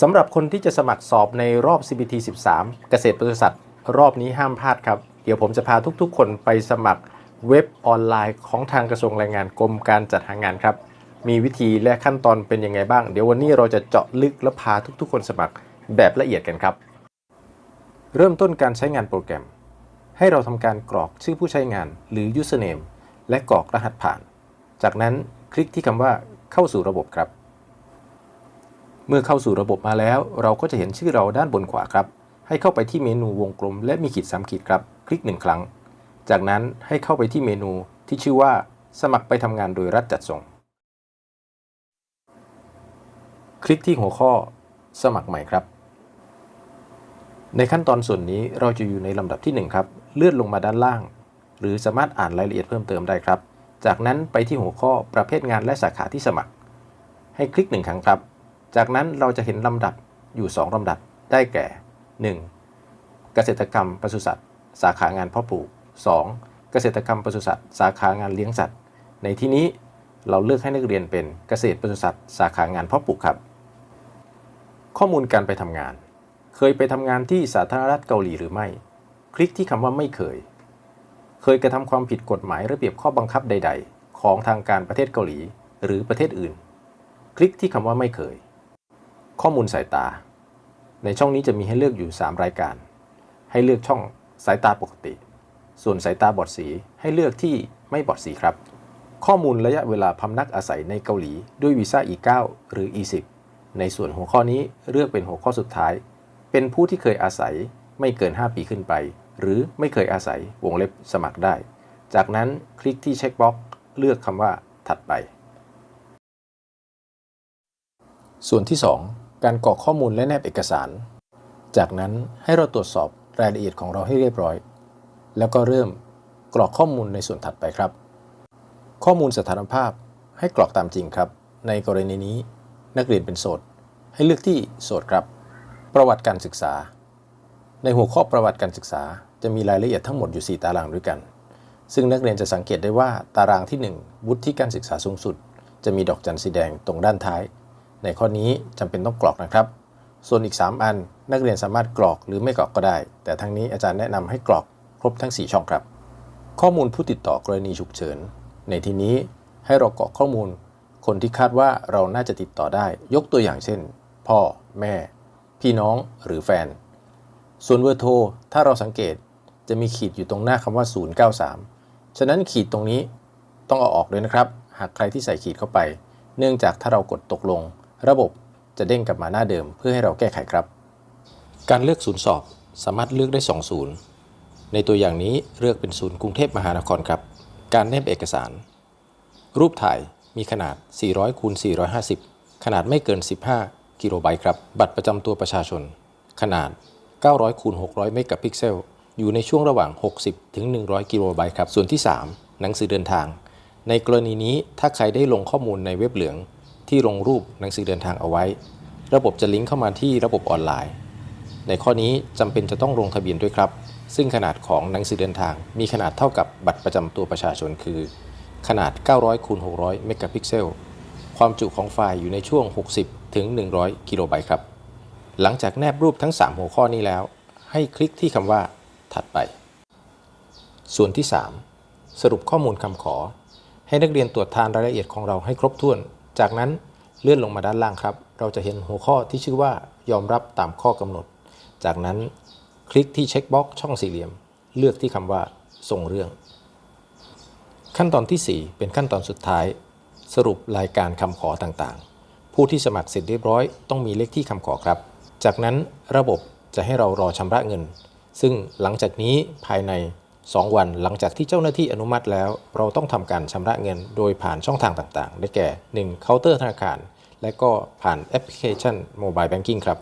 สำหรับคนที่จะสมัครสอบในรอบ CBT 13 เกษตรปศุสัตว์รอบนี้ห้ามพลาดครับ เดี๋ยวผมจะพาทุกๆ คนไปสมัครเว็บออนไลน์ของทางกระทรวงแรงงานกรมการจัดหางานครับ มีวิธีและขั้นตอนเป็นยังไงบ้าง เดี๋ยววันนี้เราจะเจาะลึกและพาทุกๆ คนสมัครแบบละเอียดกันครับ เริ่มต้นการใช้งานโปรแกรม ให้เราทำการกรอกชื่อผู้ใช้งานหรือ username และกรอกรหัสผ่าน จากนั้นคลิกที่คำว่าเข้าสู่ระบบครับ เมื่อเข้าสู่ระบบมาแล้ว เราก็จะเห็นชื่อเราด้านบนขวาครับ ให้เข้าไปที่เมนูวงกลมและมีขีด3ขีดครับ คลิก 1 ครั้ง จากนั้นให้เข้าไปที่เมนูที่ชื่อว่า สมัครไปทำงานโดยรัฐจัดส่ง คลิกที่หัวข้อ สมัครใหม่ครับ ในขั้นตอนส่วนนี้เราจะอยู่ในลำดับที่ 1 ครับ เลื่อนลงมาด้านล่าง หรือสามารถอ่านรายละเอียดเพิ่มเติมได้ครับ จากนั้นไปที่หัวข้อประเภทงานและสาขาที่สมัคร ให้คลิก1ครั้งครับ จากนั้นเราจะเห็นลำดับอยู่ 2ลำดับได้แก่ 1. เกษตรกรรมปศุสัตว์ สาขางานเพาะปลูก 2. เกษตรกรรมปศุสัตว์ สาขางานเลี้ยงสัตว์ ในที่นี้เราเลือกให้นักเรียนเป็นเกษตรปศุสัตว์ สาขางานเพาะปลูกครับ ข้อมูลการไปทำงาน เคยไปทำงานที่สาธารณรัฐเกาหลีหรือไม่ คลิกที่คำว่าไม่เคย เคยกระทำความผิดกฎหมายระเบียบข้อบังคับใด ๆ ของทางการประเทศเกาหลี หรือประเทศอื่น คลิกที่คำว่าไม่เคย ข้อมูลสายตา ในช่องนี้จะมีให้เลือกอยู่ 3 รายการ ให้เลือกช่องสายตาปกติ ส่วนสายตาบอดสีให้เลือกที่ไม่บอดสีครับ ข้อมูลระยะเวลาพำนักอาศัยในเกาหลีด้วยวีซ่า E9 หรือ E10 ในส่วนหัวข้อนี้เลือกเป็นหัวข้อสุดท้าย เป็นผู้ที่เคยอาศัยไม่เกิน 5 ปีขึ้นไป หรือไม่เคยอาศัยวงเล็บสมัครได้ จากนั้นคลิกที่เช็คบ็อกเลือกคำว่าถัดไป ส่วนที่ 2 การกรอกข้อมูลและแนบเอกสาร จากนั้นให้เราตรวจสอบรายละเอียดของเราให้เรียบร้อย แล้วก็เริ่มกรอกข้อมูลในส่วนถัดไปครับ ข้อมูลสถานภาพให้กรอกตามจริงครับ ในกรณีนี้นักเรียนเป็นโสด ให้เลือกที่โสดครับ ประวัติการศึกษา ในหัวข้อประวัติการศึกษา จะมีรายละเอียดทั้งหมดอยู่ 4 ตารางด้วยกัน ซึ่งนักเรียนจะสังเกตได้ว่าตารางที่ 1 วุฒิการศึกษาสูงสุด จะมีดอกจันสีแดงตรงด้านท้าย ในข้อนี้จำเป็นต้องกรอกนะครับ ส่วนอีก 3 อันนักเรียนสามารถกรอกหรือไม่กรอกก็ได้ แต่ทั้งนี้อาจารย์แนะนำให้กรอกครบทั้ง 4 ช่องครับ ข้อมูลผู้ติดต่อกรณีฉุกเฉิน ในที่นี้ให้เรากรอกข้อมูล คนที่คาดว่าเราน่าจะติดต่อได้ ยกตัวอย่างเช่น พ่อ แม่ พี่น้องหรือแฟน ส่วนเบอร์โทรถ้าเราสังเกตจะมีขีดอยู่ตรงหน้าคำว่า 093 ฉะนั้นขีดตรงนี้ต้องเอาออกเลยนะครับ หากใครที่ใส่ขีดเข้าไป เนื่องจากถ้าเรากดตกลง ระบบจะเด้งกลับมาหน้าเดิมเพื่อให้เราแก้ไขครับ การเลือกศูนย์สอบสามารถเลือกได้ 2 ศูนย์ ในตัวอย่างนี้เลือกเป็นศูนย์กรุงเทพมหานครครับ การแนบเอกสาร รูปถ่ายมีขนาด 400คูณ450 ขนาดไม่เกิน 15 กิโลไบต์ครับ บัตรประจำตัวประชาชน ขนาด 900คูณ600 เมกะพิกเซล อยู่ในช่วงระหว่าง 60ถึง100 กิโลไบต์ครับ ส่วนที่ 3 หนังสือเดินทาง ในกรณีนี้ถ้าใครได้ลงข้อมูลในเว็บเหลือง ที่ลงรูปหนังสือเดินทางเอาไว้ ระบบจะลิงก์เข้ามาที่ระบบออนไลน์ ในข้อนี้จำเป็นจะต้องลงทะเบียนด้วยครับ ซึ่งขนาดของหนังสือเดินทาง มีขนาดเท่ากับบัตรประจำตัวประชาชนคือ ขนาด 900คูณ600เมกะพิกเซลความจุของไฟล์อยู่ในช่วง 60ถึง100กิโลไบต์ครับ หลังจากแนบรูปทั้ง 3 หัวข้อนี้แล้ว ให้คลิกที่คำว่า ถัดไป ส่วนที่ 3 สรุปข้อมูลคำขอ ให้นักเรียนตรวจทานรายละเอียดของเราให้ครบถ้วน จากนั้นเลื่อนลงมาด้านล่างครับ เราจะเห็นหัวข้อที่ชื่อว่ายอมรับตามข้อกำหนด จากนั้นคลิกที่เช็คบ็อกช่องสี่เหลี่ยม เลือกที่คำว่าส่งเรื่อง ขั้นตอนที่ 4 เป็นขั้นตอนสุดท้าย สรุปรายการคำขอต่างๆ ผู้ที่สมัครเสร็จเรียบร้อยต้องมีเลขที่คำขอครับ จากนั้นระบบจะให้เรารอชำระเงิน ซึ่งหลังจากนี้ภายใน 2 วันหลังจากที่เจ้าหน้าที่อนุมัติแล้ว เราต้องทำการชำระเงินโดยผ่านช่องทางต่างๆ ได้แก่ 1. เคาน์เตอร์ธนาคาร และก็ผ่านแอปพลิเคชัน Mobile Banking ครับ